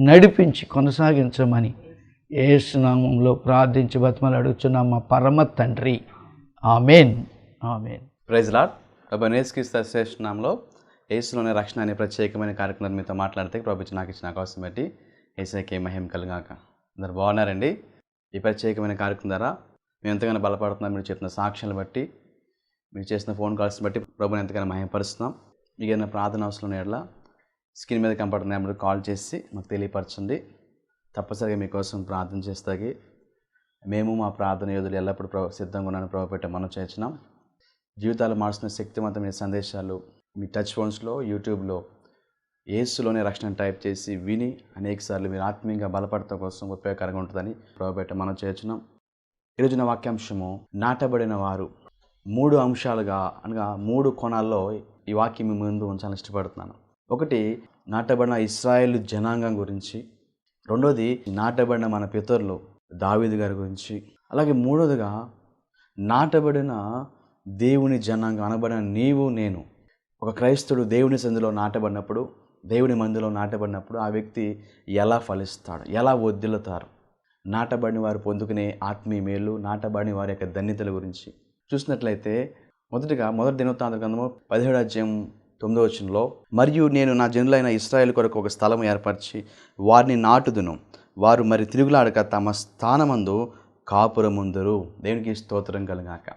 నడిపించి కొనసాగించమని ఏసునామంలో ప్రార్థించి బతిమలు అడుగుతున్నాం మా పరమ తండ్రి. ఆమెన్. ఆమెన్. ప్రైజ్ లాడ్ ప్రభు నేస్కిస్త శ్రేష్ఠనామంలో రక్షణ అనే ప్రత్యేకమైన కార్యక్రమం మీతో మాట్లాడితే ప్రభుత్వం నాకు ఇచ్చిన అవకాశం బట్టి ఏసైకే మహిమ కలుగాక. అందరు బాగున్నారండి? ఈ ప్రత్యేకమైన కార్యక్రమం ద్వారా మేము ఎంతగానో బలపడుతున్నాం మీరు చెప్పిన సాక్ష్యాలు బట్టి మీరు చేసిన ఫోన్ కాల్స్ బట్టి ప్రభుని ఎంతగానో మహిమపరుస్తున్నాం. మీకు ఏదైనా ప్రార్థన అవసరం ఎట్లా స్క్రీన్ మీద కనపడుతున్న నెంబర్ కాల్ చేసి మాకు తెలియపరచండి. తప్పనిసరిగా మీకోసం ప్రార్థన చేస్తాగి మేము మా ప్రార్థన యోధులు ఎల్లప్పుడూ ప్రభు సిద్ధంగా ఉన్నాను ప్రభు పెట్టే మనం చేర్చినాం జీవితాలు మార్చిన శక్తివంతమైన సందేశాలు మీ టచ్ ఫోన్స్లో యూట్యూబ్లో ఏసులోనే రక్షణ టైప్ చేసి విని అనేకసార్లు మీరు ఆత్మీయంగా బలపడటం కోసం ఉపయోగకరంగా ఉంటుందని ప్రభావపెట్ట మనం చేర్చున్నాం ఈరోజు నా వాక్యాంశము నాటబడిన వారు మూడు అంశాలుగా అనగా మూడు కోణాల్లో ఈ వాక్యం మీ ముందు ఉంచాలని ఇష్టపడుతున్నాను. ఒకటి నాటబడిన ఇస్రాయేల్ జనాంగం గురించి. రెండోది నాటబడిన మన పితరులు దావీదు గారి గురించి. అలాగే మూడోదిగా నాటబడిన దేవుని జనాంగం అనబడిన నీవు నేను. ఒక క్రైస్తవుడు దేవుని సంధిలో నాటబడినప్పుడు దేవుని మందిలో నాటబడినప్పుడు ఆ వ్యక్తి ఎలా ఫలిస్తాడు? ఎలా వద్దులుతారు నాటబడిన వారు పొందుకునే ఆత్మీయ మేలు నాటబడిన వారి యొక్క ధన్యతల గురించి. చూసినట్లయితే మొదటిగా మొదటి దినోత్తాంత గ్రంథము పదిహేడు అధ్యాయం తొమ్మిదో వచనంలో మరియు నేను నా జనులైన ఇస్రాయేల్ కొరకు ఒక స్థలం ఏర్పరిచి వారిని నాటుదును. వారు మరి తిరుగులాడక తమ స్థానమందు కాపురముందరు. దేవునికి స్తోత్రం కలగాక.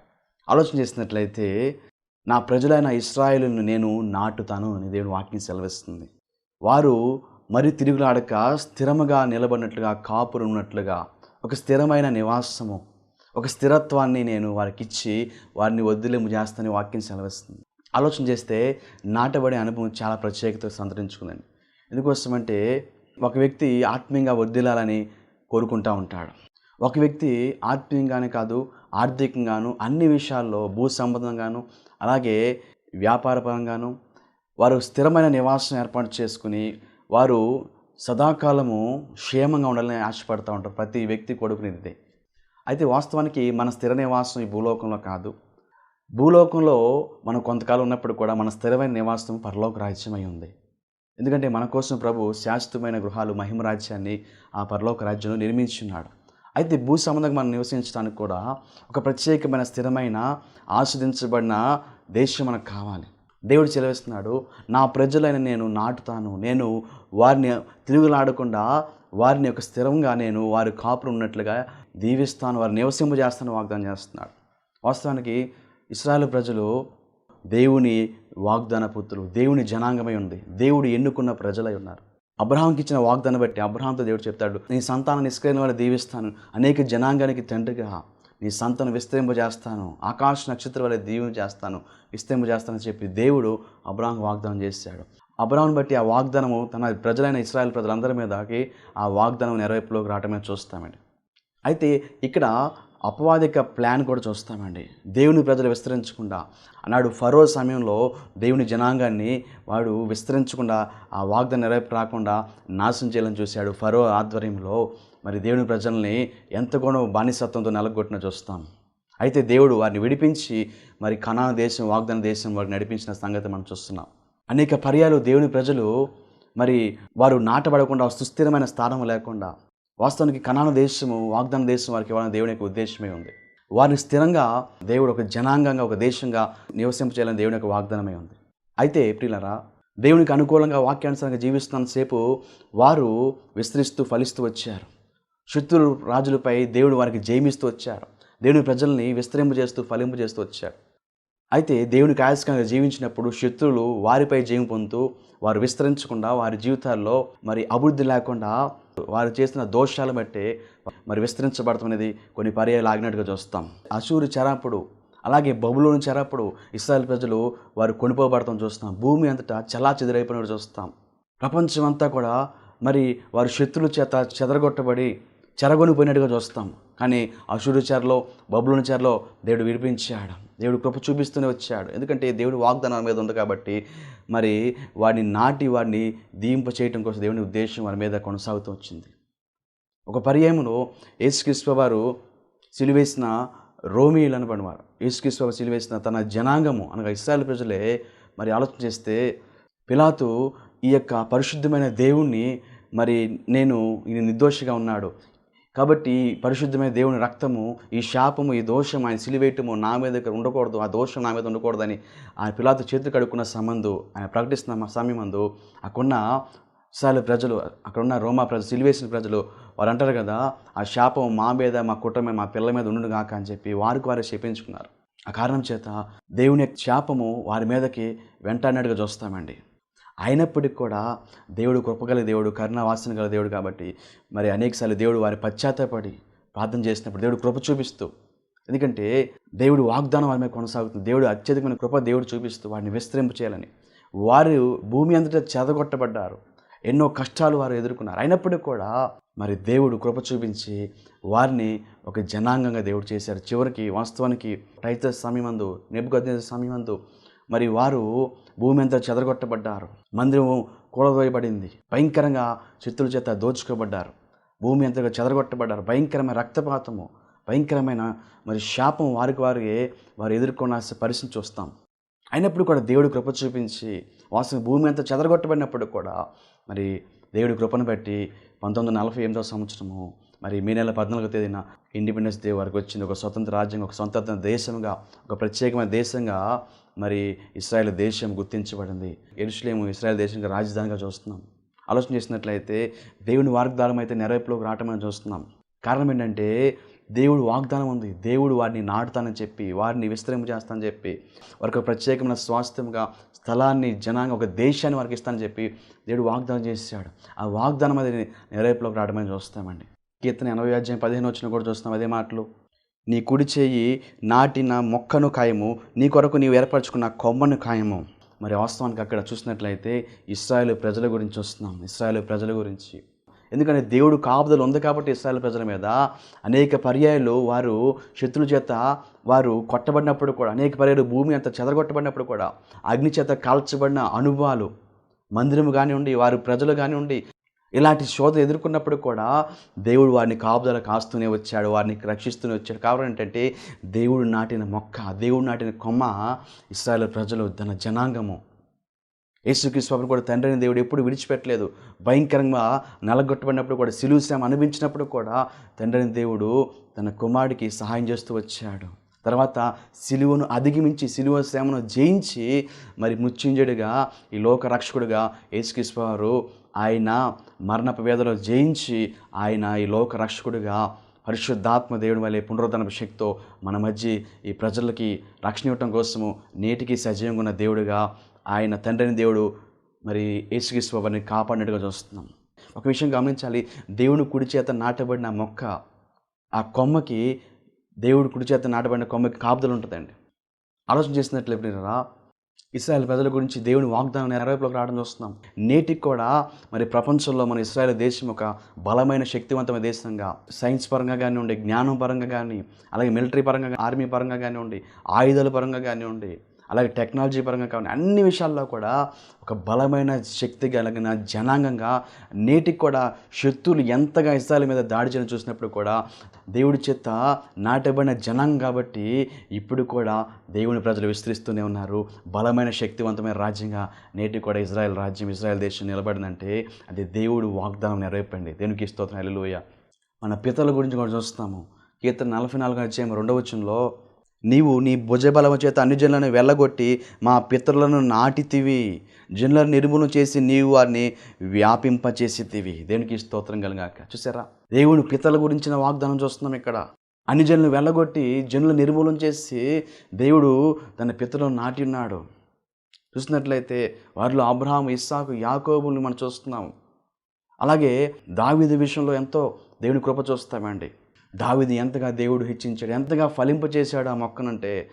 ఆలోచన చేసినట్లయితే నా ప్రజలైన ఇస్రాయేలును నేను నాటుతాను అని దేవుని వాక్యం సెలవిస్తుంది. వారు మరి తిరుగులాడక స్థిరముగా నిలబడినట్లుగా కాపురం ఉన్నట్లుగా ఒక స్థిరమైన నివాసము ఒక స్థిరత్వాన్ని నేను వారికి ఇచ్చి వారిని వదిలేము చేస్తానని వాక్యం సెలవిస్తుంది. ఆలోచన చేస్తే నాటబడే అనుభవం చాలా ప్రత్యేకత సంతరించుకుందండి. ఎందుకోసమంటే ఒక వ్యక్తి ఆత్మీయంగా వర్దిలాలని కోరుకుంటూ ఉంటాడు. ఒక వ్యక్తి ఆత్మీయంగానే కాదు ఆర్థికంగాను అన్ని విషయాల్లో భూ సంబంధంగాను అలాగే వ్యాపారపరంగాను వారు స్థిరమైన నివాసం ఏర్పాటు చేసుకుని వారు సదాకాలము క్షేమంగా ఉండాలని ఆశపడుతూ ఉంటారు ప్రతి వ్యక్తి కొడుకునిదే. అయితే వాస్తవానికి మన స్థిర నివాసం ఈ భూలోకంలో కాదు. భూలోకంలో మనం కొంతకాలం ఉన్నప్పుడు కూడా మన స్థిరమైన నివాసం పరలోక రాజ్యమై ఉంది. ఎందుకంటే మన కోసం ప్రభు శాశ్వతమైన గృహాలు మహిమ రాజ్యాన్ని ఆ పరలోక రాజ్యంలో నిర్మించున్నాడు. అయితే భూ సంబంధంగా మనం నివసించడానికి కూడా ఒక ప్రత్యేకమైన స్థిరమైన ఆస్వాదించబడిన దేశం మనకు కావాలి. దేవుడు చెలవిస్తున్నాడు నా ప్రజలైన నేను నాటుతాను. నేను వారిని తిరుగులాడకుండా వారిని ఒక స్థిరంగా నేను వారి కాపులు ఉన్నట్లుగా దీవిస్తాను. వారిని నివసింపు చేస్తాను వాగ్దానం చేస్తున్నాడు. వాస్తవానికి ఇస్రాయల్ ప్రజలు దేవుని వాగ్దాన పుత్రులు దేవుని జనాంగమై ఉంది. దేవుడు ఎన్నుకున్న ప్రజలై ఉన్నారు. అబ్రహాంకి ఇచ్చిన వాగ్దానం బట్టి అబ్రహాంతో దేవుడు చెప్తాడు నీ సంతానం నిష్కరణ వల్ల దీవిస్తాను. అనేక జనాంగానికి తండ్రిగా నీ సంతానం విస్తరింపజేస్తాను. ఆకాశ నక్షత్రం వల్ల దీవెన చేస్తాను విస్తరింపజేస్తానని చెప్పి దేవుడు అబ్రహాం వాగ్దానం చేశాడు. అబ్రహాంని బట్టి ఆ వాగ్దానము తన ప్రజలైన ఇస్రాయల్ ప్రజలందరి మీదకి ఆ వాగ్దానం నెరవేర్పులోకి రావటమే చూస్తామండి. అయితే ఇక్కడ అపవాదిక ప్లాన్ కూడా చూస్తామండి. దేవుని ప్రజలు విస్తరించకుండా. అన్నాడు ఫరో సమయంలో దేవుని జనాంగాన్ని వాడు విస్తరించకుండా ఆ వాగ్దానం నెరవేర్పు రాకుండా నాశనం చేయాలని చూశాడు ఫరో ఆధ్వర్యంలో. మరి దేవుని ప్రజల్ని ఎంతగానో బానిసత్వంతో నెలగొట్టిన చూస్తాం. అయితే దేవుడు వారిని విడిపించి మరి కణాన దేశం వాగ్దాన దేశం వారిని నడిపించిన సంగతి మనం చూస్తున్నాం. అనేక పర్యాలు దేవుని ప్రజలు మరి వారు నాటబడకుండా సుస్థిరమైన స్థానం లేకుండా వాస్తవానికి కణాన దేశము వాగ్దాన దేశం వారికి ఇవ్వాలని దేవుని యొక్క ఉద్దేశమే ఉంది. వారిని స్థిరంగా దేవుడు ఒక జనాంగంగా ఒక దేశంగా నివసింపచేయాలని దేవుని యొక్క వాగ్దానమే ఉంది. అయితే ప్రియులరా దేవునికి అనుకూలంగా వాక్యానుసారంగా జీవిస్తున్నంతసేపు వారు విస్తరిస్తూ ఫలిస్తూ వచ్చారు. శత్రులు రాజులపై దేవుడు వారికి జయమిస్తూ వచ్చారు. దేవుని ప్రజల్ని విస్తరింపు చేస్తూ ఫలింపు చేస్తూ అయితే దేవునికి ఆయస్కంగా జీవించినప్పుడు శత్రువులు వారిపై జయం పొందుతూ వారు విస్తరించకుండా వారి జీవితాల్లో మరి అభివృద్ధి లేకుండా వారు చేసిన దోషాలు బట్టి మరి విస్తరించబడతామనేది కొన్ని పర్యాయాలు ఆగినట్టుగా చూస్తాం. అసూరు చెరాపుడు అలాగే బబులోని చెరాపుడు ఇస్రాయల్ ప్రజలు వారు కొనిపోబడతాం చూస్తాం. భూమి అంతటా చలా చెదిరైపోయినట్టు చూస్తాం. ప్రపంచం అంతా కూడా మరి వారి శత్రుల చేత చెదరగొట్టబడి చెరగొనిపోయినట్టుగా చూస్తాం. కానీ అశురు చెరలో బబులోని చెరలో దేవుడు విడిపించాడు. దేవుడు కృప చూపిస్తూనే వచ్చాడు. ఎందుకంటే దేవుడు వాగ్దానం మీద ఉంది కాబట్టి మరి వాడిని నాటి వాడిని దీంప చేయటం కోసం దేవుని ఉద్దేశం వారి మీద కొనసాగుతూ వచ్చింది. ఒక పర్యాయంలో యేసుక్రీస్తు వారు సిలివేసిన రోమీలు అనబడిన వారు యేసుక్రీస్తు వారు సిలివేసిన తన జనాంగము అనగా ఇస్రాయల్ ప్రజలే మరి ఆలోచన చేస్తే పిలాతు ఈ యొక్క పరిశుద్ధమైన దేవుణ్ణి మరి నేను ఈయన నిర్దోషిగా ఉన్నాడు. కాబట్టి పరిశుద్ధమైన దేవుని రక్తము ఈ శాపము ఈ దోషం ఆయన సిలివేయటము నా మీద ఉండకూడదు ఆ దోషం నా మీద ఉండకూడదని ఆయన పిలాతు చేతులు కడుక్కున్న సంబంధు ఆయన ప్రకటిస్తున్న సమయమందు అక్కడున్న ఇస్రాయల్ ప్రజలు అక్కడున్న రోమా ప్రజలు సిలివేసిన ప్రజలు వారు అంటారు కదా ఆ శాపం మా మీద మా కుటుంబం మా పిల్లల మీద ఉండును కాక అని చెప్పి వారికి వారే శపించుకున్నారు ఆ కారణం చేత దేవుని శాపము వారి మీదకి వెంటాడినట్టుగా చూస్తామండి. అయినప్పటికీ కూడా దేవుడు కృపగల దేవుడు కరుణావాసన గల దేవుడు కాబట్టి మరి అనేకసార్లు దేవుడు వారి పశ్చాత్తపడి ప్రార్థన చేసినప్పుడు దేవుడు కృప చూపిస్తూ ఎందుకంటే దేవుడు వాగ్దానం వారి మీద కొనసాగుతుంది. దేవుడు అత్యధికమైన కృప దేవుడు చూపిస్తూ వారిని విస్తరింపు చేయాలని. వారు భూమి అంతటా చెదగొట్టబడ్డారు. ఎన్నో కష్టాలు వారు ఎదుర్కొన్నారు. అయినప్పటికీ కూడా మరి దేవుడు కృప చూపించి వారిని ఒక జనాంగంగా దేవుడు చేశారు. చివరికి వాస్తవానికి రైతు సమయమందు నెబ్బు సమయమందు మరి వారు భూమి అంతా చెదరగొట్టబడ్డారు. మందిరం కూడదోయబడింది భయంకరంగా శత్రుల చేత దోచుకోబడ్డారు. భూమి అంతగా చెదరగొట్టబడ్డారు. భయంకరమైన రక్తపాతము భయంకరమైన మరి శాపం వారికి వారికి వారు ఎదుర్కొన్న పరిస్థితి చూస్తాం. అయినప్పుడు కూడా దేవుడు కృప చూపించి వాస్తవం భూమి అంతా చెదరగొట్టబడినప్పుడు కూడా మరి దేవుడి కృపను బట్టి పంతొమ్మిది వందల నలభై ఎనిమిదవ సంవత్సరము మరి మే నెల పద్నాలుగో తేదీన ఇండిపెండెన్స్ డే వరకు వచ్చింది. ఒక స్వతంత్ర రాజ్యం ఒక స్వతంత్ర దేశంగా ఒక ప్రత్యేకమైన దేశంగా మరి ఇస్రాయేల్ దేశం గుర్తించబడింది. ఎరుషులేము ఇస్రాయల్ దేశంగా రాజధానిగా చూస్తున్నాం. ఆలోచన చేసినట్లయితే దేవుని వాగ్దానం అయితే నెరవేపులోకి రావటమని చూస్తున్నాం. కారణం ఏంటంటే దేవుడు వాగ్దానం ఉంది. దేవుడు వారిని నాటుతానని చెప్పి వారిని విస్తరింపు చేస్తానని చెప్పి వారికి ఒక ప్రత్యేకమైన స్వాస్థ్యంగా స్థలాన్ని జనాంగ ఒక దేశాన్ని వారికి ఇస్తానని చెప్పి దేవుడు వాగ్దానం చేశాడు. ఆ వాగ్దానం అది నెరవేపులోకి రావడమని చూస్తామండి. కీర్తన ఎనభై అధ్యాయం పదిహేను వచ్చిన కూడా చూస్తున్నాం అదే మాటలు. నీ కుడి చేయి నాటిన మొక్కను ఖాయము నీ కొరకు నీవు ఏర్పరచుకున్న కొమ్మను ఖాయము మరి వాస్తవానికి అక్కడ చూసినట్లయితే ఇస్రాయేల్ ప్రజల గురించి వస్తున్నాం ఇస్రాయేల్ ప్రజల గురించి. ఎందుకంటే దేవుడు కాపుదలు ఉంది కాబట్టి ఇస్రాయల్ ప్రజల మీద అనేక పర్యాయాలు వారు శత్రుల చేత వారు కొట్టబడినప్పుడు కూడా అనేక పర్యాలు భూమి అంత చెదరగొట్టబడినప్పుడు కూడా అగ్ని చేత కాల్చబడిన అనుభవాలు మందిరము కానివ్వండి వారు ప్రజలు కానివ్వండి ఇలాంటి శోధ ఎదుర్కొన్నప్పుడు కూడా దేవుడు వారిని కాపుదల కాస్తూనే వచ్చాడు వారిని రక్షిస్తూనే వచ్చాడు. కారణం ఏంటంటే దేవుడు నాటిన మొక్క దేవుడు నాటిన కొమ్మ ఇస్రాయల్ ప్రజలు తన జనాంగము. యేసుక్రీస్తు కూడా తండ్రిని దేవుడు ఎప్పుడు విడిచిపెట్టలేదు. భయంకరంగా నలగొట్టబడినప్పుడు కూడా శిలువు శ్రమ అనిపించినప్పుడు కూడా తండ్రిని దేవుడు తన కుమారుడికి సహాయం చేస్తూ వచ్చాడు. తర్వాత సిలువను అధిగమించి సిలువ శ్రమను జయించి మరి మృత్యుంజయుడిగా ఈ లోక రక్షకుడిగా యేసుక్రీస్తు వారు ఆయన మరణపు వేదలో జయించి ఆయన ఈ లోక రక్షకుడిగా పరిశుద్ధాత్మ దేవుడి వల్లే పునరుద్ధరణ శక్తితో మన మధ్య ఈ ప్రజలకి రక్షణ ఇవ్వటం కోసము నేటికి సజీవంగా ఉన్న దేవుడిగా ఆయన తండ్రిని దేవుడు మరి యేసుక్రీస్తు వారిని కాపాడినట్టుగా చూస్తున్నాం. ఒక విషయం గమనించాలి. దేవుని కుడి చేత నాటబడిన మొక్క ఆ కొమ్మకి దేవుడు కుడి చేత నాటబడిన కొమ్మకి కాపుదలు ఉంటుందండి. ఆలోచన చేసినట్లయితే ఇస్రాయల్ ప్రజల గురించి దేవుని వాగ్దానం నెరవేపులోకి రావడం చూస్తున్నాం. నేటికి కూడా మరి ప్రపంచంలో మన ఇస్రాయల్ దేశం ఒక బలమైన శక్తివంతమైన దేశంగా సైన్స్ పరంగా కానివ్వండి జ్ఞానం పరంగా కానీ అలాగే మిలిటరీ పరంగా ఆర్మీ పరంగా కానివ్వండి ఆయుధాల పరంగా కానివ్వండి అలాగే టెక్నాలజీ పరంగా కానీ అన్ని విషయాల్లో కూడా ఒక బలమైన శక్తి కలిగిన జనాంగంగా నేటికి కూడా శత్రువులు ఎంతగా ఇస్రాయల్ మీద దాడి చేయడం చూసినప్పుడు కూడా దేవుడి చేత నాటబడిన జనాంగం కాబట్టి ఇప్పుడు కూడా దేవుని ప్రజలు విస్తరిస్తూనే ఉన్నారు. బలమైన శక్తివంతమైన రాజ్యంగా నేటికి కూడా ఇజ్రాయెల్ రాజ్యం ఇజ్రాయెల్ దేశం నిలబడిందంటే అది దేవుడు వాగ్దానం నెరవేర్పండి. దేవునికి స్తోత్రం. హల్లెలూయా. మన పితల గురించి కూడా చూస్తాము. కీర్తన నలభై నాలుగు అధ్యాయం రెండవ వచనంలో నీవు నీ భుజబలము చేత అన్ని జనులను వెళ్ళగొట్టి మా పితరులను నాటితివి. జనులను నిర్మూలన చేసి నీవు వారిని వ్యాపింపచేసితివి. దేనికి స్తోత్రం కలిగాక. చూసారా దేవుని పితల గురించిన వాగ్దానం చూస్తున్నాం ఇక్కడ. అన్ని జనులు వెళ్ళగొట్టి జనులు నిర్మూలన చేసి దేవుడు తన పితలను నాటి ఉన్నాడు చూసినట్లయితే వారిలో అబ్రహాం ఇస్సాకు యాకోబుల్ని మనం చూస్తున్నాం. అలాగే దావిద విషయంలో ఎంతో దేవుని కృప చూస్తామండి. దావిది ఎంతగా దేవుడు హెచ్చించాడు ఎంతగా ఫలింపచేశాడు ఆ మొక్కనంటే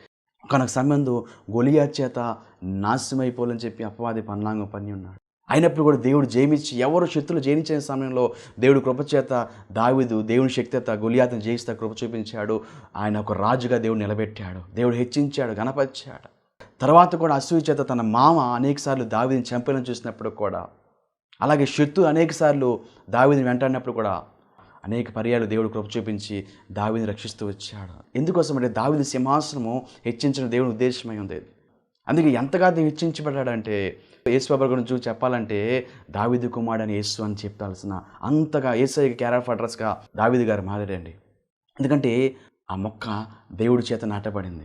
కనుక సంబంధం గొలియా చేత నాశనమైపోవాలని చెప్పి అపవాది పన్నాంగం పని ఉన్నాడు. అయినప్పుడు కూడా దేవుడు జయమిచ్చి ఎవరు శత్రులు జయించిన సమయంలో దేవుడు కృపచేత దావిదు దేవుని శక్తిత గొలియాతను జయిస్తా కృప చూపించాడు. ఆయన ఒక రాజుగా దేవుడు నిలబెట్టాడు. దేవుడు హెచ్చించాడు గణపరిచాడు. తర్వాత కూడా అసూయ చేత తన మామ అనేకసార్లు దావిదిని చంపాలని చూసినప్పుడు కూడా అలాగే శత్రు అనేకసార్లు దావిదిని వెంటాడినప్పుడు కూడా అనేక పర్యాలు దేవుడు కృప చూపించి దావిని రక్షిస్తూ వచ్చాడు. ఎందుకోసం అంటే దావీది సింహాసనము హెచ్చించిన దేవుని ఉద్దేశమై ఉంది. అందుకే ఎంతగా దేవుడు హెచ్చించబడ్డాడంటే యేసుబాబు గురించి చూసి చెప్పాలంటే దావిది కుమారుడు అని యేసు అని చెప్పాల్సిన అంతగా ఏసఐకి క్యారఫ్ అడ్రస్గా దావిది గారు మారాడండి. ఎందుకంటే ఆ మొక్క దేవుడి చేత నాటబడింది.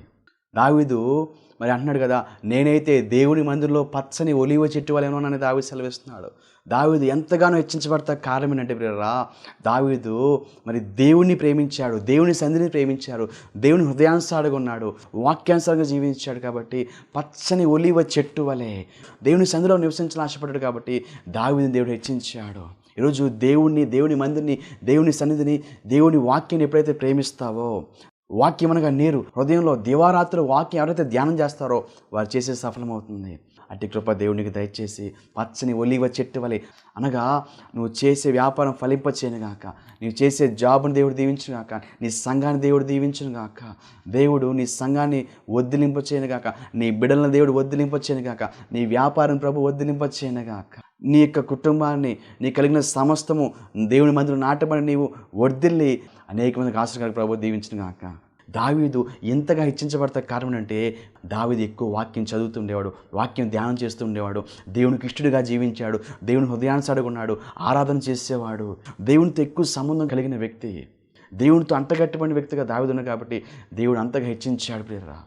దావీదు మరి అంటున్నాడు కదా నేనైతే దేవుని మందిరంలో పచ్చని ఒలివ చెట్టు వలెనో అని దావీదు సెలవిస్తున్నాడు. దావీదు ఎంతగానో హెచ్చించబడతా కారణం ఏంటంటే ప్రియరా దావీదు మరి దేవుణ్ణి ప్రేమించాడు దేవుని సంధిని ప్రేమించాడు దేవుని హృదయానుసారుగా ఉన్నాడు వాక్యానుసారంగా జీవించాడు కాబట్టి పచ్చని ఒలివ చెట్టు వలె దేవుని సంధిలో నివసించాలని ఆశపడ్డాడు కాబట్టి దావీదుని దేవుడు హెచ్చించాడు. ఈరోజు దేవుణ్ణి దేవుని మందిని దేవుని సన్నిధిని దేవుని వాక్యాన్ని ఎప్పుడైతే ప్రేమిస్తావో వాక్యం అనగా నీరు హృదయంలో దివారాత్రులు వాక్యం ఎవరైతే ధ్యానం చేస్తారో వారు చేసే సఫలమవుతుంది. అట్టి కృప దేవునికి దయచేసి పచ్చని ఒలివ చెట్టు వలె అనగా నువ్వు చేసే వ్యాపారం ఫలింపచేయను గాక. నువ్వు చేసే జాబ్ని దేవుడు దీవించును గాక. నీ సంఘాన్ని దేవుడు దీవించును గాక. దేవుడు నీ సంఘాన్ని వద్దిలింపచేయను గాక. నీ బిడలను దేవుడు వద్దిలింపచేయను గాక. నీ వ్యాపారం ప్రభు వద్దిలింపచేయను గాక. నీ యొక్క కుటుంబాన్ని నీ కలిగిన సమస్తము దేవుని మందులు నాటబడి నీవు వర్దిల్లి అనేక మందికి ఆశ్రకాలకు ప్రభు దీవించిన గాక. దావీదు ఎంతగా హెచ్చించబడతా కారణం అంటే దావీదు ఎక్కువ వాక్యం చదువుతుండేవాడు వాక్యం ధ్యానం చేస్తుండేవాడు దేవునికి ఇష్టడుగా జీవించాడు దేవుని హృదయానుసాడుకున్నాడు ఆరాధన చేసేవాడు. దేవునితో ఎక్కువ సంబంధం కలిగిన వ్యక్తి దేవునితో అంటగట్టబడిన వ్యక్తిగా దావీదున్నాడు కాబట్టి దేవుడు అంతగా హెచ్చించాడు ప్రియరా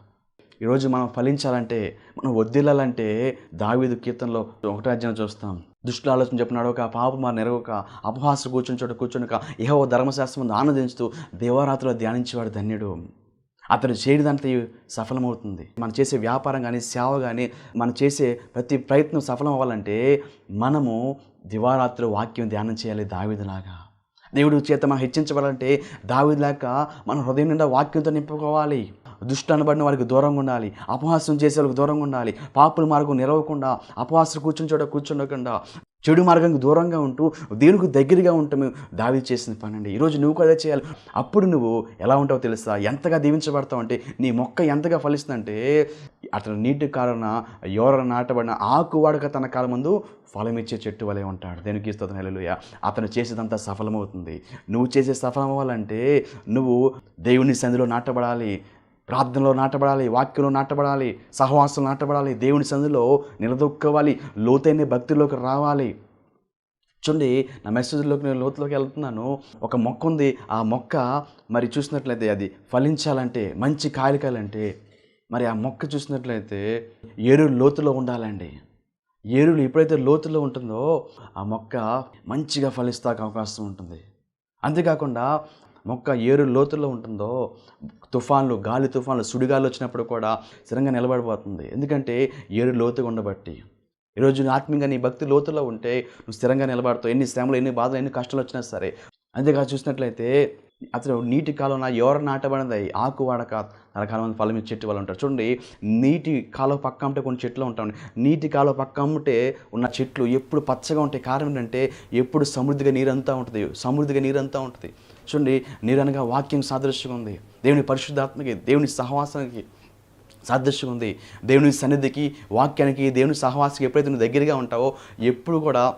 ఈరోజు మనం ఫలించాలంటే మనం వద్దిల్లాలంటే దావీదు కీర్తనలో ఒకటో చూస్తాం. దుష్టుల ఆలోచన చెప్పినాడు ఒక పాప మా నెరవక అపహాస కూర్చుని చోట కూర్చునక ఇహో ధర్మశాస్త్రం ఆనందించుతూ దేవారాత్రిలో ధ్యానించేవాడు ధన్యుడు. అతను చేయడంతా సఫలమవుతుంది. మనం చేసే వ్యాపారం కానీ సేవ కానీ మనం చేసే ప్రతి ప్రయత్నం సఫలం అవ్వాలంటే మనము దివారాత్రి వాక్యం ధ్యానం చేయాలి దావిదిలాగా. దేవుడు చేత మనం హెచ్చించబడాలంటే దావిదిలాగా మన హృదయం నిండా వాక్యంతో నింపుకోవాలి. దుష్టు అనబడిన వారికి దూరంగా ఉండాలి. అపహాసం చేసే వాళ్ళకి దూరంగా ఉండాలి. పాపుల మార్గం నిలవకుండా అపహాసం కూర్చుని చోట కూర్చుండకుండా చెడు మార్గానికి దూరంగా ఉంటూ దేవునికి దగ్గరగా ఉంటాము దావి చేసిన పని అండి ఈరోజు నువ్వు కూడా అదే చేయాలి. అప్పుడు నువ్వు ఎలా ఉంటావో తెలుసా? ఎంతగా దీవించబడతావు అంటే నీ మొక్క ఎంతగా ఫలిస్తుందంటే అతను నీటి కారణ ఎవర నాటబడిన ఆకు వాడక తన కాలం ముందు ఫలం ఇచ్చే చెట్టు వలె ఉంటాడు. దేనికి ఇస్తుంది నెలలుయ అతను చేసేదంతా సఫలమవుతుంది. నువ్వు చేసే సఫలం అవ్వాలంటే నువ్వు దేవుని సంధిలో నాటబడాలి. ప్రార్థనలో నాటబడాలి వాక్యంలో నాటబడాలి సహవాసం నాటబడాలి దేవుని సందులో నిలదొక్కోవాలి లోతైన భక్తిలోకి రావాలి. చూడండి నా మెసేజ్లోకి నేను లోతులోకి వెళ్తున్నాను. ఒక మొక్క ఉంది. ఆ మొక్క మరి చూసినట్లయితే అది ఫలించాలంటే మంచి కాయలు కాయాలంటే మరి ఆ మొక్క చూసినట్లయితే ఏరులు లోతులో ఉండాలండి. ఏరులు ఎప్పుడైతే లోతులో ఉంటుందో ఆ మొక్క మంచిగా ఫలిస్తాక అవకాశం ఉంటుంది. అంతేకాకుండా మొక్క ఏరు లోతుల్లో ఉంటుందో తుఫాన్లు గాలి తుఫాన్లు సుడిగాలు వచ్చినప్పుడు కూడా స్థిరంగా నిలబడిపోతుంది. ఎందుకంటే ఏరు లోతుగా ఉండబట్టి. ఈరోజు నీ ఆత్మీయంగా నీ భక్తి లోతులో ఉంటే నువ్వు స్థిరంగా నిలబడతావు. ఎన్ని శ్రమలు ఎన్ని బాధలు ఎన్ని కష్టాలు వచ్చినా సరే. అంతేకాదు చూసినట్లయితే అతను నీటి కాలం ఎవరు నాటబడినది? ఆకు వాడక రకరకాల మంది ఫలం ఇచ్చే చెట్టు వాళ్ళు ఉంటారు. చూడండి నీటి కాలువ పక్క ఉంటే కొన్ని చెట్లు ఉంటాయి. నీటి కాలువ పక్క ఉంటే ఉన్న చెట్లు ఎప్పుడు పచ్చగా ఉంటాయి. కారణం ఏంటంటే ఎప్పుడు సమృద్ధిగా నీరంతా ఉంటుంది. సమృద్ధిగా నీరంతా ఉంటుంది. చూడండి నీరనగా వాక్యం సాదృశ్యంగా ఉంది. దేవుని పరిశుద్ధాత్మకి దేవుని సహవాసానికి సాదృశ్యం ఉంది. దేవుని సన్నిధికి వాక్యానికి దేవుని సహవాసకి ఎప్పుడైతే నువ్వు దగ్గరగా ఉంటావో ఎప్పుడు కూడా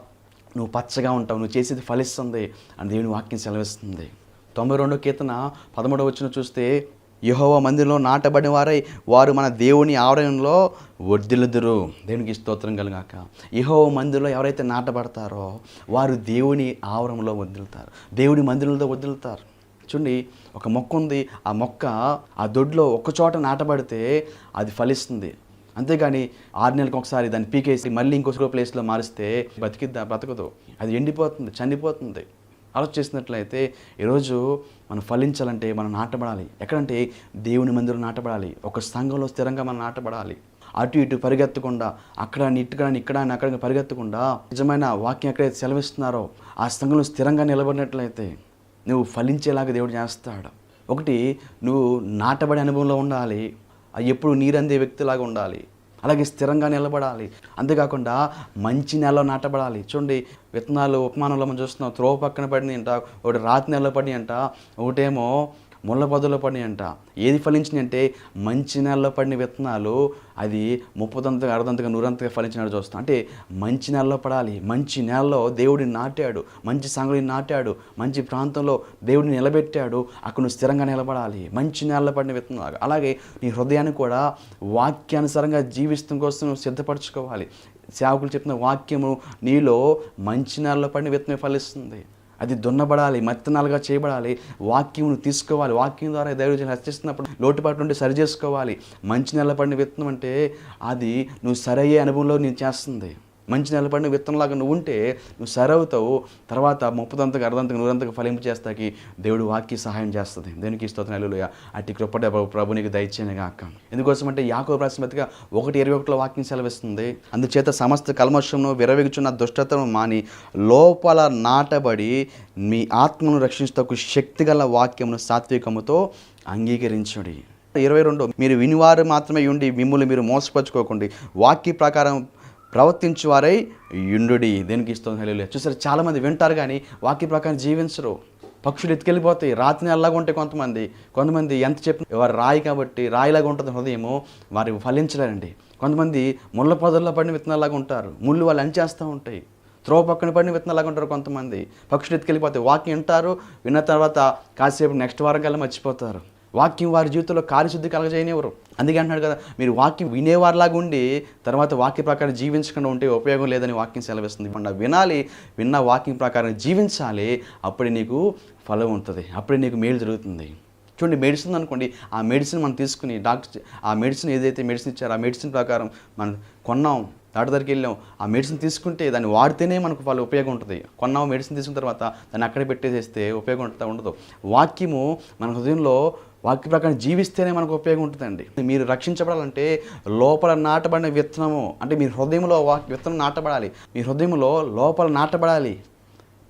నువ్వు పచ్చగా ఉంటావు. నువ్వు చేసేది ఫలిస్తుంది. అని దేవుని వాక్యం సెలవిస్తుంది. తొంభై రెండో కీర్తన పదమూడవ వచ్చిన చూస్తే యహోవ మందిరంలో నాటబడిన వారై వారు మన దేవుని ఆవరణలో వర్ధిల్లుదురు దేవునికి స్తోత్రం కలిగాక. యహోవ మందిరంలో ఎవరైతే నాటబడతారో వారు దేవుని ఆవరణలో వదులుతారు దేవుని మందిరంలో వదులుతారు చూడండి ఒక మొక్క ఉంది. ఆ మొక్క ఆ దొడ్లో ఒక్కచోట నాటబడితే అది ఫలిస్తుంది. అంతేగాని ఆరు నెలలకు ఒకసారి దాన్ని పీకేసి మళ్ళీ ఇంకొక ప్లేస్లో మారిస్తే బతికిద్దా బ్రతకదు అది ఎండిపోతుంది చనిపోతుంది. ఆలోచిస్తున్నట్లయితే ఈరోజు మనం ఫలించాలంటే మనం నాటబడాలి. ఎక్కడంటే దేవుని మందిరం నాటబడాలి. ఒక సంఘంలో స్థిరంగా మనం నాటబడాలి. అటు ఇటు పరిగెత్తకుండా అక్కడ ఇటుక్కడ ఇక్కడ అక్కడ పరిగెత్తకుండా నిజమైన వాక్యం ఎక్కడైతే సెలవిస్తున్నారో ఆ సంఘంలో స్థిరంగా నిలబడినట్లయితే నువ్వు ఫలించేలాగా దేవుడు చేస్తాడు. ఒకటి నువ్వు నాటబడే అనుభవంలో ఉండాలి. ఎప్పుడు నీరందే వ్యక్తిలాగా ఉండాలి. అలాగే స్థిరంగా నిలబడాలి. అంతేకాకుండా మంచి నెలలో నాటబడాలి. చూడండి విత్తనాలు ఉపమానంలో మనం చూస్తున్నాం త్రోవ పక్కన పడినాయి అంట ఒకటి రాతి నెలలో పడినాయి అంట ఒకటేమో ముళ్ళ పొదలో పడినాయి అంట. ఏది ఫలించినాయి అంటే మంచి నెలలో పడిన విత్తనాలు అది ముప్పదంతగా అరదంతగా నూరంతగా ఫలించినట్టు చూస్తాం. అంటే మంచి నెలలో పడాలి. మంచి నెలలో దేవుడిని నాటాడు. మంచి సంగుడిని నాటాడు. మంచి ప్రాంతంలో దేవుడిని నిలబెట్టాడు. అక్కడ నువ్వు స్థిరంగా నిలబడాలి. మంచి నెలలో పడిన విత్తనాలు. అలాగే నీ హృదయాన్ని కూడా వాక్యానుసారంగా జీవిస్తం కోసం నువ్వు సిద్ధపరచుకోవాలి. సేవకులు చెప్పిన వాక్యము నీలో మంచి నెలలో పడిన విత్తనం ఫలిస్తుంది. అది దున్నబడాలి మత్తనాలుగా చేయబడాలి వాక్యమును తీసుకోవాలి వాక్యం ద్వారా దైవజనం హెచ్చరిస్తున్నప్పుడు లోటుపాటు నుండి సరి చేసుకోవాలి. మంచి నెలపడిన విత్తనం అంటే అది నువ్వు సరయ్యే అనుభవంలో నేను చేస్తుంది. మంచి నిలబడిన విత్తనంలాగా నువ్వు ఉంటే నువ్వు సరవుతావు. తర్వాత ముప్పదంతకు అర్ధంతకు నూరంతకు ఫలింపు చేస్తాకి దేవుడు వాక్య సహాయం చేస్తుంది. దేనికి స్తోత్రం. నెలలుయ అట్టి కృపడ ప్రభు నీకు దయచేయను గాక. ఎందుకోసం అంటే యాకో ప్రాసమతిగా ఒకటి ఇరవై ఒకటిలో వాక్యం సెలవిస్తుంది. అందుచేత సమస్త కల్మషంను విరవిగుచున్న దుష్టతను మాని లోపల నాటబడి మీ ఆత్మను రక్షించటకు శక్తిగల వాక్యమును సాత్వికముతో అంగీకరించుడి. ఇరవై రెండు. మీరు వినివారు మాత్రమే ఉండి మిమ్మల్ని మీరు మోసపరుచుకోకండి. వాక్య ప్రకారం ప్రవర్తించువారై యుండుడి. దేనికి ఇస్తుంది హెలెలూయా చూసారు చాలామంది వింటారు కానీ వాక్య ప్రకారం జీవించరు. పక్షులు ఎత్తుకెళ్ళిపోతాయి. రాత్రి అలాగా ఉంటాయి కొంతమంది కొంతమంది ఎంత చెప్పిన వారు రాయి కాబట్టి రాయిలాగా ఉంటుంది హృదయము వారు ఫలించలేరండి. కొంతమంది ముళ్ళ పొదల్లో పడిన విత్తనాలాగా ఉంటారు. ముళ్ళు వాళ్ళు అంచేస్తూ ఉంటాయి. త్రోవ పక్కన పడిన విత్తనాలాగా ఉంటారు కొంతమంది. పక్షులు ఎత్తుకెళ్ళిపోతాయి. వాకింగ్ వింటారు విన్న తర్వాత కాసేపు నెక్స్ట్ వారం కల్లా మర్చిపోతారు. వాక్యం వారి జీవితంలో కార్యశుద్ధి కలగజేయనివ్వరు. అందుకే అంటున్నాడు కదా మీరు వాక్యం వినేవారిలాగా ఉండి తర్వాత వాక్య ప్రకారం జీవించకుండా ఉంటే ఉపయోగం లేదని వాక్యం సెలవిస్తుంది. ఇప్పుడు వినాలి విన్న వాక్యం ప్రకారం జీవించాలి అప్పుడే నీకు ఫలం ఉంటుంది అప్పుడే నీకు మేలు జరుగుతుంది. చూడండి మెడిసిన్ అనుకోండి ఆ మెడిసిన్ మనం తీసుకుని డాక్టర్ ఆ మెడిసిన్ ఏదైతే మెడిసిన్ ఇచ్చారో ఆ మెడిసిన్ ప్రకారం మనం కొన్నాం డాక్టర్ దగ్గరికి వెళ్ళాం ఆ మెడిసిన్ తీసుకుంటే దాన్ని వాడితేనే మనకు వాళ్ళ ఉపయోగం ఉంటుంది. కొన్నాం మెడిసిన్ తీసుకున్న తర్వాత దాన్ని అక్కడే పెట్టేసేస్తే ఉపయోగం ఉంటుందా ఉండదు. వాక్యము మన హృదయంలో వాక్య ప్రకారం జీవిస్తేనే మనకు ఉపయోగం ఉంటుందండి. మీరు రక్షించబడాలంటే లోపల నాటబడిన విత్తనము అంటే మీ హృదయంలో వాక్ విత్తనం నాటబడాలి. మీ హృదయంలో లోపల నాటబడాలి.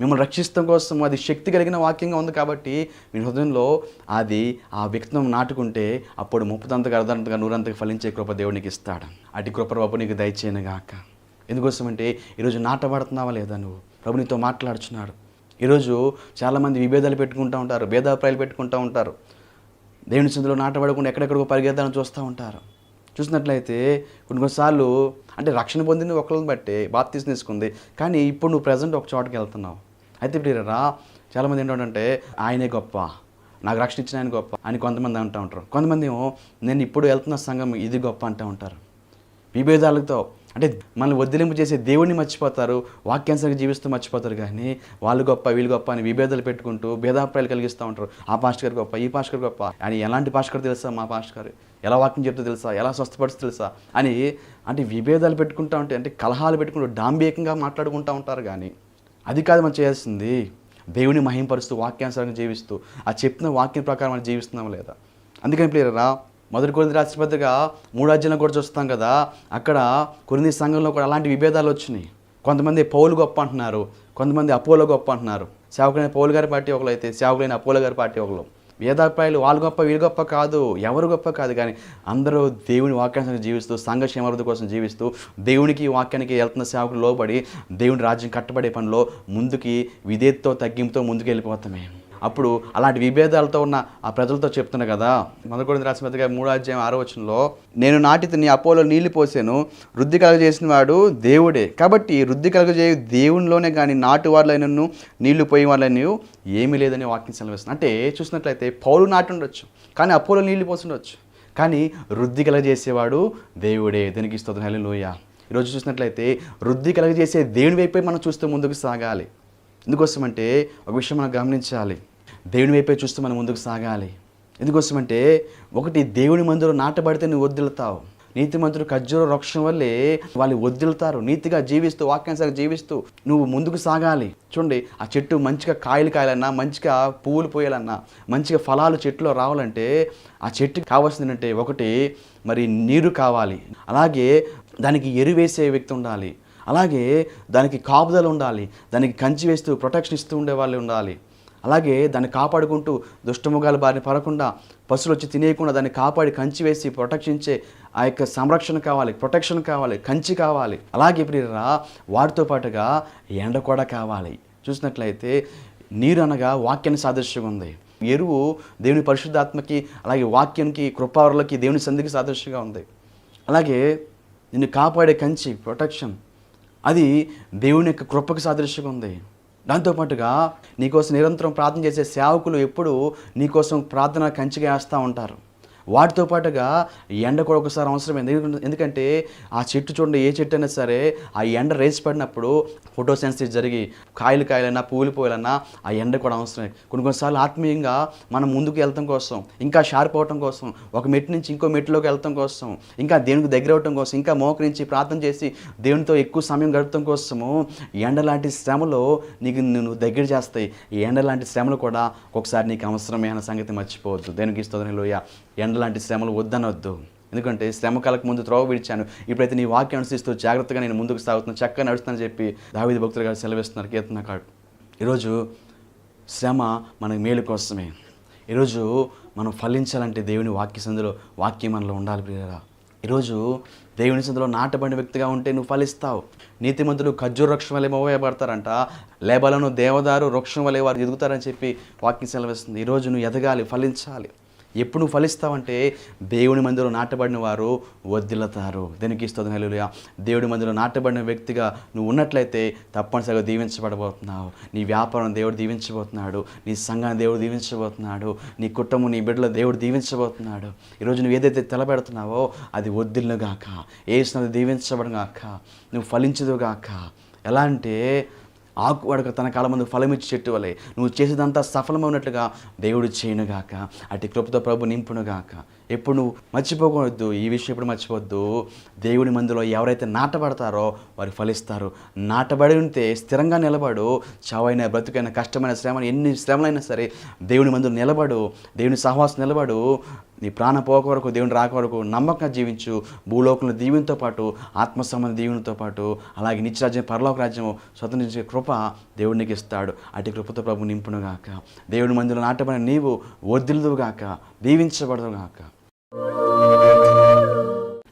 మిమ్మల్ని రక్షించడం కోసం అది శక్తి కలిగిన వాక్యంగా ఉంది కాబట్టి మీ హృదయంలో అది ఆ విత్తనం నాటుకుంటే అప్పుడు ముప్పదంతగా అర్ధంతగా నూరంతకు ఫలించే కృప దేవునికి ఇస్తాడు. అటు కృప ప్రభు నీకు దయచేయనుగాక ఎందుకోసమంటే ఎందుకోసం అంటే ఈరోజు నాటబడుతున్నావా లేదా నువ్వు? ప్రభు నీతో మాట్లాడుచున్నాడు. ఈరోజు చాలామంది విభేదాలు పెట్టుకుంటూ ఉంటారు భేదాభిప్రాయాలు పెట్టుకుంటూ ఉంటారు. దేవుని చిందులో నాటబడకుండా ఎక్కడెక్కడికో పరిగెత్తాలని చూస్తూ ఉంటారు. చూసినట్లయితే కొన్ని కొన్నిసార్లు అంటే రక్షణ పొందింది ఒకళ్ళని బట్టి బాప్తీస్ తీసుకుంది. కానీ ఇప్పుడు నువ్వు ప్రజెంట్ ఒక చోటకి వెళ్తున్నావు. అయితే ఇప్పుడు రా చాలామంది ఏంటంటే ఆయనే గొప్ప. నాకు రక్షణ ఇచ్చిన ఆయన గొప్ప అని కొంతమంది అంటూ ఉంటారు. కొంతమంది ఏమో నేను ఇప్పుడు వెళ్తున్న సంఘం ఇది గొప్ప అంటూ ఉంటారు. విభేదాలతో అంటే మనల్ని వదిలింపు చేసే దేవుడిని మర్చిపోతారు వాక్యాంశానికి జీవిస్తూ మర్చిపోతారు కానీ వాళ్ళు గొప్ప వీళ్ళు గొప్ప అని విభేదాలు పెట్టుకుంటూ భేదాభిప్రాయాలు కలిగిస్తూ ఉంటారు. ఆ పాస్టర్ గారు గొప్ప ఈ పాస్టర్ గారు గొప్ప అని ఎలాంటి పాస్టర్ గారు తెలుసా? మా పాస్టర్ గారు ఎలా వాక్యం చెప్తే తెలుసా? ఎలా స్వస్థపడుస్తూ తెలుసా? అని అంటే విభేదాలు పెట్టుకుంటూ ఉంటే అంటే కలహాలు పెట్టుకుంటూ డాంబేకంగా మాట్లాడుకుంటూ ఉంటారు కానీ అది కాదు మనం చేయాల్సింది. దేవుని మహింపరుస్తూ వాక్యానుసారంగా జీవిస్తూ ఆ చెప్పిన వాక్యం ప్రకారం మనం జీవిస్తున్నాం లేదా? అందుకని ప్లేయరా మొదటి కొరింది రాష్ట్రపతిగా మూడు రాజ్యాలను కూడా చూస్తాం కదా అక్కడ కొరింది సంఘంలో కూడా అలాంటి విభేదాలు వచ్చినాయి. కొంతమంది పౌలు గొప్ప అంటున్నారు కొంతమంది అపోలో గొప్ప అంటున్నారు. సేవకులైన పౌలు గారి పార్టీ ఒకరు అయితే సేవకులైన అపోలో గారి పార్టీ ఒకరు వేదాభిప్రాయాలు వాళ్ళు గొప్ప వీళ్ళు గొప్ప కాదు ఎవరు గొప్ప కాదు కానీ అందరూ దేవుని వాక్యాన్ని జీవిస్తూ సంఘ క్షేమాభివృద్ధి కోసం జీవిస్తూ దేవునికి వాక్యానికి వెళ్తున్న సేవకులు లోబడి దేవుని రాజ్యం కట్టబడే పనిలో ముందుకి విధేయతతో తగ్గింపుతో ముందుకు వెళ్ళిపోతామే. అప్పుడు అలాంటి విభేదాలతో ఉన్న ఆ ప్రజలతో చెప్తున్నా కదా. మొదటి పెద్దగా మూడో అధ్యాయం ఆరో వచనంలో నేను నాటి అపోలో నీళ్ళు పోసాను వృద్ధి కలగజేసిన వాడు దేవుడే. కాబట్టి వృద్ధి కలగజేయు దేవునిలోనే కానీ నాటు వాళ్ళైనను నీళ్ళు పోయే వాళ్ళని ఏమీ లేదని వాక్యం సెలవిస్తుంది. అంటే చూసినట్లయితే పౌలు నాటి ఉండొచ్చు కానీ అపోలో నీళ్ళు పోసిండొచ్చు కానీ వృద్ధి కలగజేసేవాడు దేవుడే. దీనికి ఇస్తుంది హెలలోయ ఈరోజు చూసినట్లయితే వృద్ధి కలగజేసే దేవుని వైపే మనం చూస్తూ ముందుకు సాగాలి. ఎందుకోసమంటే ఒక విషయం మనం గమనించాలి. దేవుని వైపే చూస్తూ మనం ముందుకు సాగాలి. ఎందుకోసమంటే ఒకటి దేవుని మందులో నాటబడితే నువ్వు వద్దులుతావు నీతిమంతుడు ఖర్జూర వృక్షం వల్లే వాళ్ళు వద్దులుతారు నీతిగా జీవిస్తూ వాక్యానుసారంగా జీవిస్తూ నువ్వు ముందుకు సాగాలి. చూడండి ఆ చెట్టు మంచిగా కాయలు కాయాలన్నా మంచిగా పువ్వులు పోయాలన్నా మంచిగా ఫలాలు చెట్టులో రావాలంటే ఆ చెట్టుకి కావాల్సింది అంటే ఒకటి మరి నీరు కావాలి. అలాగే దానికి ఎరువేసే వ్యక్తి ఉండాలి. అలాగే దానికి కాపుదలు ఉండాలి. దానికి కంచి వేస్తూ ప్రొటెక్షన్ ఇస్తూ ఉండే వాళ్ళు ఉండాలి. అలాగే దాన్ని కాపాడుకుంటూ దుష్టముగాల బారిన పడకుండా పశువులు వచ్చి తినేయకుండా దాన్ని కాపాడి కంచి వేసి ప్రొటెక్షించే ఆ యొక్క సంరక్షణ కావాలి ప్రొటెక్షన్ కావాలి కంచి కావాలి. అలాగే ప్రియరా వాటితో పాటుగా ఎండ కూడా కావాలి. చూసినట్లయితే నీరు అనగా వాక్యాన్ని సాదృశ్యంగా ఉంది. ఎరువు దేవుని పరిశుద్ధాత్మకి అలాగే వాక్యానికి కృపావరులకి దేవుని సంధికి సాదృశ్యంగా ఉంది. అలాగే నిన్ను కాపాడే కంచి ప్రొటెక్షన్ అది దేవుని యొక్క కృపకు సాదృశ్యంగా ఉంది. దాంతోపాటుగా నీకోసం నిరంతరం ప్రార్థన చేసే సేవకులు ఎప్పుడు నీకోసం ప్రార్థన కంచిగా వేస్తూ ఉంటారు. వాటితో పాటుగా ఎండ కూడా ఒకసారి అవసరమైంది ఎందుకంటే- ఎందుకంటే ఆ చెట్టు చూడండి ఏ చెట్టు అయినా సరే ఆ ఎండ రేసి పడినప్పుడు ఫోటోసెన్సిస్ జరిగి కాయలు కాయలన్నా పూలు పోయాలన్నా ఆ ఎండ కూడా అవసరమే. కొన్ని కొన్నిసార్లు ఆత్మీయంగా మనం ముందుకు వెళ్తాం కోసం ఇంకా షార్ప్ అవటం కోసం ఒక మెట్టు నుంచి ఇంకో మెట్టులోకి వెళ్తాం కోసం ఇంకా దేవునికి దగ్గర అవటం కోసం ఇంకా మోకరించి ప్రార్థన చేసి దేవునితో ఎక్కువ సమయం గడపడం కోసము ఎండ లాంటి శ్రమలు నీకు నువ్వు దగ్గర చేస్తాయి. ఈ ఎండ లాంటి శ్రమలు కూడా ఒకసారి నీకు అవసరమైన సంగతి మర్చిపోవద్దు. దేనికి ఇస్తుంది లోయ ఎండ లాంటి శ్రమలు వద్దనొద్దు. ఎందుకంటే శ్రమ కాలకు ముందు త్రోవ విడిచాను. ఇప్పుడైతే నీ వాక్యం అనుసరిస్తూ జాగ్రత్తగా నేను ముందుకు సాగుతున్నాను చక్కగా నడుస్తానని చెప్పి దావిది భక్తులు గారు సెలవిస్తున్నారు. కీర్తన కాడు. ఈరోజు శ్రమ మన మేలు కోసమే. ఈరోజు మనం ఫలించాలంటే దేవుని వాక్య సందులో వాక్యం మనలో ఉండాలి ప్రియరా ఈరోజు దేవుని సందులో నాటబడిన వ్యక్తిగా ఉంటే నువ్వు ఫలిస్తావు. నీతిమంతులు ఖర్జూర వృక్షం వల్ల మోయబడతారంట. లేబలను దేవదారు వృక్షం వలె వారు ఎదుగుతారని చెప్పి వాక్యం సెలవిస్తుంది. ఈరోజు నువ్వు ఎదగాలి ఫలించాలి. ఎప్పుడు నువ్వు ఫలిస్తావంటే దేవుని మందిలో నాటబడిన వారు వదిలతారు. దేనికి ఇస్తుంది హల్లెలూయా. దేవుడి మందిలో నాటబడిన వ్యక్తిగా నువ్వు ఉన్నట్లయితే తప్పనిసరిగా దీవించబడబోతున్నావు. నీ వ్యాపారం దేవుడు దీవించబోతున్నాడు. నీ సంఘాన్ని దేవుడు దీవించబోతున్నాడు. నీ కుటుంబం నీ బిడ్డల దేవుడు దీవించబోతున్నాడు. ఈరోజు నువ్వు ఏదైతే తలపెడుతున్నావో అది వద్దిల్లుగాక ఏసినది దీవించబడుగాక. నువ్వు ఫలించదుగాక. ఎలా అంటే ఆకు వాడక తన కాలం ముందు ఫలమిచ్చి చెట్టు వలె. నువ్వు చేసేదంతా సఫలమైనట్లుగా దేవుడు చేయనుగాక. అటు కృపతో ప్రభు నింపునుగాక. ఎప్పుడు నువ్వు మర్చిపోకూడదు. ఈ విషయం ఎప్పుడు మర్చిపోవద్దు. దేవుని మందులో ఎవరైతే నాటబడతారో వారు ఫలిస్తారు. నాటబడి ఉంటే స్థిరంగా నిలబడు. చావైన బ్రతుకైన కష్టమైన శ్రమ ఎన్ని శ్రమలైనా సరే దేవుని మందులు నిలబడు. దేవుని సహవాసం నిలబడు. నీ ప్రాణ పోక వరకు దేవుని రాక వరకు నమ్మకంగా జీవించు. భూలోకంలో దీవెనతో పాటు ఆత్మ సంబంధ దీవెనతో పాటు అలాగే నిత్యరాజ్యం పరలోక రాజ్యము స్వతంత్రించే కృప దేవునికి ఇస్తాడు. అటు కృపతో ప్రభు నింపునుగాక దేవుని మందిలో నాటబడిన నీవు వదిలుదుగాక దీవించబడదుగాక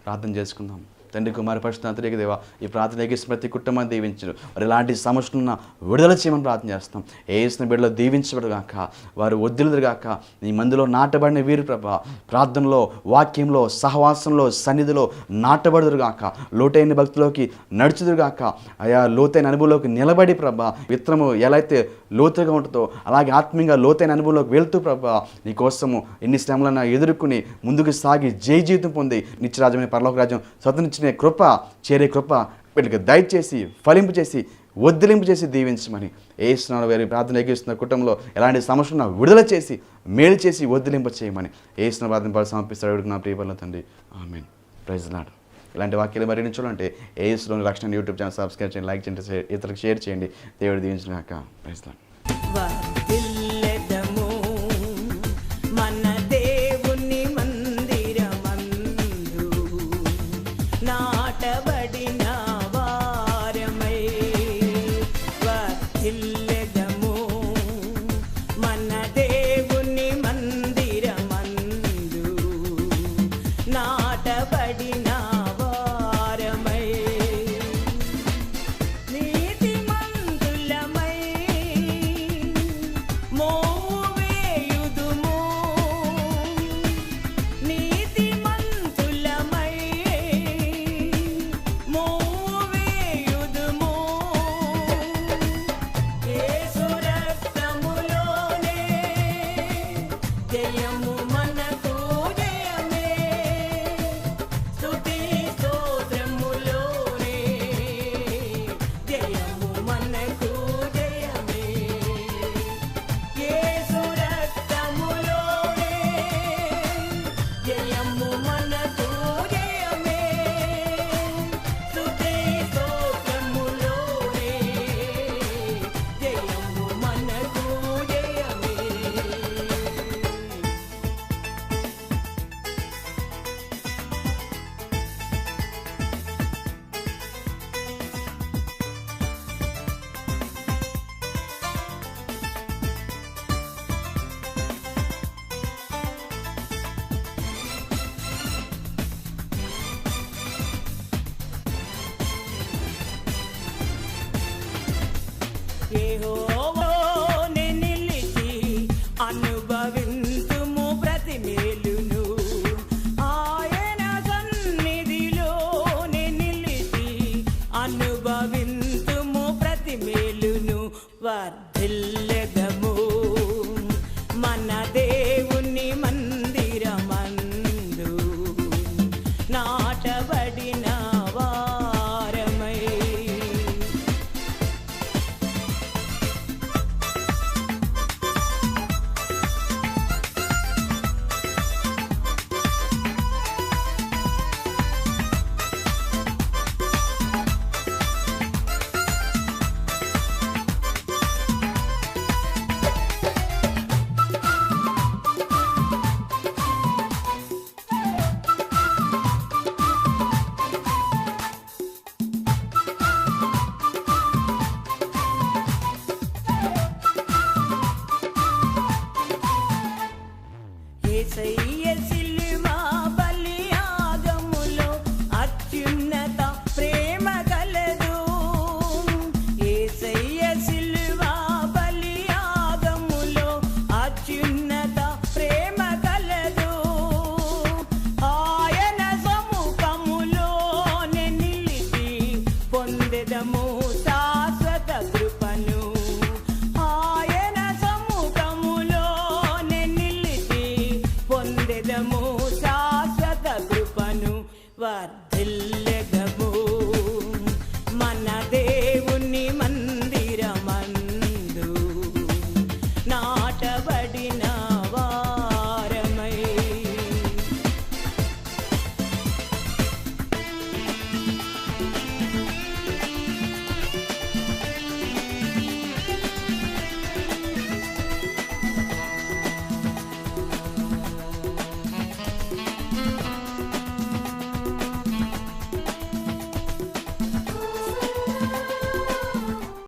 ప్రార్థన చేసుకుందాం. తండ్రి కుమారి పరిశుద్ధ దేవ ఈ ప్రార్థనకి స్మృతి కుటుంబాన్ని దీవించరు వారు ఇలాంటి సమస్యలున్న విడుదల చేయమని ప్రార్థన చేస్తాం. ఏసిన బిడ్డలో దీవించబడుగాక వారు వద్దులుదురుగాక నీ మందులో నాటబడిన వీరు ప్రభ ప్రార్థనలో వాక్యంలో సహవాసంలో సన్నిధిలో నాటబడుదురుగాక లోతైన భక్తిలోకి నడుచుదురుగాక అయా లోతైన అనుభవంలోకి నిలబడి ప్రభ విత్తనము ఎలా అయితే లోతుగా ఉంటుందో అలాగే ఆత్మీయంగా లోతైన అనుభవంలోకి వెళ్తూ ప్రభ నీ కోసము ఎన్ని శ్రమలను ఎదుర్కొని ముందుకు సాగి జై జీవితం పొంది నిత్యరాజ్యమైన పరలోక రాజ్యం స్వతంత్రించిన కృప చేరే కృప వీళ్ళకి దయచేసి ఫలింపు చేసి వద్దిలింపు చేసి దీవించమని ఏ స్నాన వేరే ప్రార్థన ఎగిస్తున్న కుటుంబంలో ఎలాంటి సమస్యలను విడుదల చేసి మేలు చేసి వదిలింప చేయమని ఏ స్నాన ప్రార్థన పాలు సమర్పిస్తాడు. అడుగు నా ప్రియపల్ల తండ్రి. ఆమెన్. ప్రైజ్ నాడు ఇలాంటి వాక్యాలు మరిన్ని చూడండి ఏఎస్లోని లక్షణ యూట్యూబ్ ఛానల్ సబ్స్క్రైబ్ చేయండి లైక్ చేయండి ఇతరులకు షేర్ చేయండి. దేవుడు దీవించిన ప్రైజ్ లాడ్